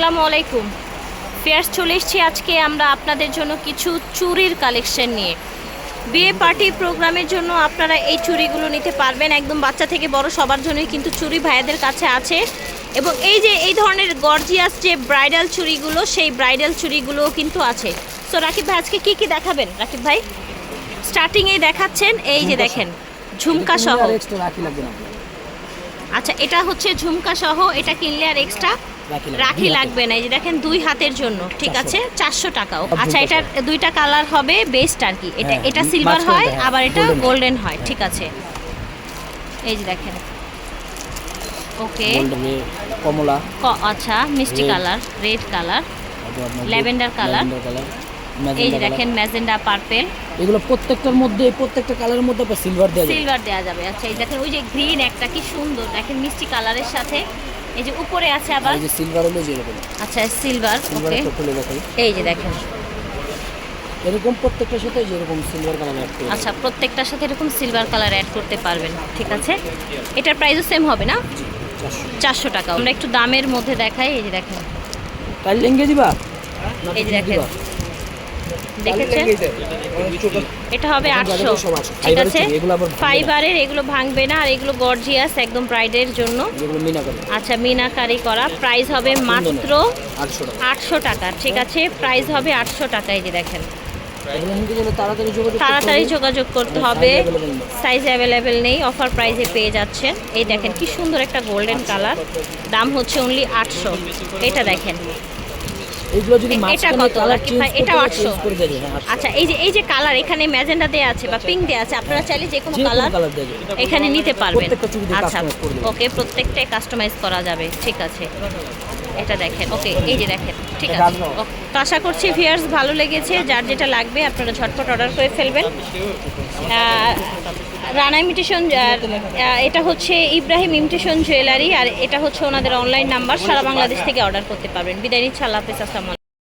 আসসালামু আলাইকুম। ফেয়ার্স চলে এসেছি আজকে আমরা আপনাদের জন্য কিছু চুরির কালেকশন নিয়ে। বিয়ে পার্টি প্রোগ্রামের জন্য আপনারা এই চুরিগুলো নিতে পারবেন। একদম বাচ্চা থেকে বড় সবার জন্যই কিন্তু চুরি ভাইয়াদের কাছে আছে। এবং এই যে এই ধরনের গর্জিয়াস যে ব্রাইডাল চুরিগুলো সেই ব্রাইডাল চুড়িগুলোও কিন্তু আছে। সো রাকিব ভাই আজকে কী কী দেখাবেন? রাকিব ভাই স্টার্টিংয়ে দেখাচ্ছেন এই যে দেখেন ঝুমকা সহ। আচ্ছা এটা হচ্ছে ঝুমকা সহ এটা কিনলে আর এক্সট্রা রাখি লাগবে। না এই যে দেখেন দুই হাতের জন্য ঠিক আছে? চারশো টাকাও। আচ্ছা এটা দুইটা কালার হবে বেস্ট আর কি। এটা হ্যাঁ, এটা সিলভার হয় আবার এটা গোল্ডেন হয়। ঠিক আছে? এই যে দেখেন। ওকে। কমলা। আচ্ছা মিষ্টি colour red colour. Lavender colour. এই যে দেখেন ম্যাজেন্ডা পার্পেল এগুলো প্রত্যেকটার মধ্যে প্রত্যেকটা কালারের মধ্যে সিলভার দেওয়া যাবে। সিলভার দেওয়া যাবে। আচ্ছা এই দেখেন ওই যে গ্রিন একটা কি সুন্দর। দেখেন মিষ্টি কালারের সাথে এই যে উপরে আছে আবার? এই যে সিলভার হলো যেরকম আচ্ছা সিলভার সিলভার ওকে এই যে দেখেন। এরকম প্রত্যেকটার সাথে যেরকম সিলভার কালার অ্যাড করে আচ্ছা প্রত্যেকটার সাথে এরকম সিলভার কালার অ্যাড করতে পারবেন ঠিক আছে? এটার প্রাইসও সেম হবে না? চারশো। টাকা। আমরা একটু দামের মধ্যে দেখাই এই যে দেখেন। টাইল লেঙ্গে দিবা? এই যে দেখেন। দেখেছেন? এটা হবে আটশো। ঠিক আছে। ফাইবারের এগুলো ভাঙবে না আর এগুলো গর্জিয়াস একদম ব্রাইডের জন্য। মিনা আচ্ছা মিনাকারি করা। প্রাইস হবে মাত্র আটশো টাকা। ঠিক আছে? প্রাইস হবে আটশো টাকা এই যে দেখেন। তাড়াতাড়ি যোগাযোগ করতে হবে। মানে। সাইজ অ্যাভেলেবেল নেই। অফার প্রাইসে পেয়ে যাচ্ছেন। এই দেখেন কি সুন্দর একটা গোল্ডেন কালার দাম হচ্ছে অনলি আটশো। এটা দেখেন। এইগুলো যদি এটা কত? হয়, 800 চেঞ্জ করে দেবে হ্যাঁ আটশো। আচ্ছা এই যে এই যে কালার এখানে ম্যাজেন্ডা দেওয়া আছে বা পিঙ্ক দেওয়া আছে আপনারা চাইলে যে কোনো কালার এখানে নিতে পারবেন আচ্ছা। ওকে প্রত্যেকটাই কাস্টমাইজ করা যাবে ঠিক আছে এটা দেখেন ওকে এই যে দেখেন ঠিক আছে ওকে। তো আশা করছি ভিয়ার্স ভালো লেগেছে যার যেটা লাগবে আপনারা ঝটপট অর্ডার করে ফেলবেন রানা ইমিটেশন এটা হচ্ছে ইব্রাহিম ইমিটেশন জুয়েলারি আর এটা হচ্ছে ওনাদের অনলাইন নাম্বার সারা বাংলাদেশ থেকে অর্ডার করতে পারবেন বিদায় নিচ্ছে আল্লাহ হাফিজ আসসালামু।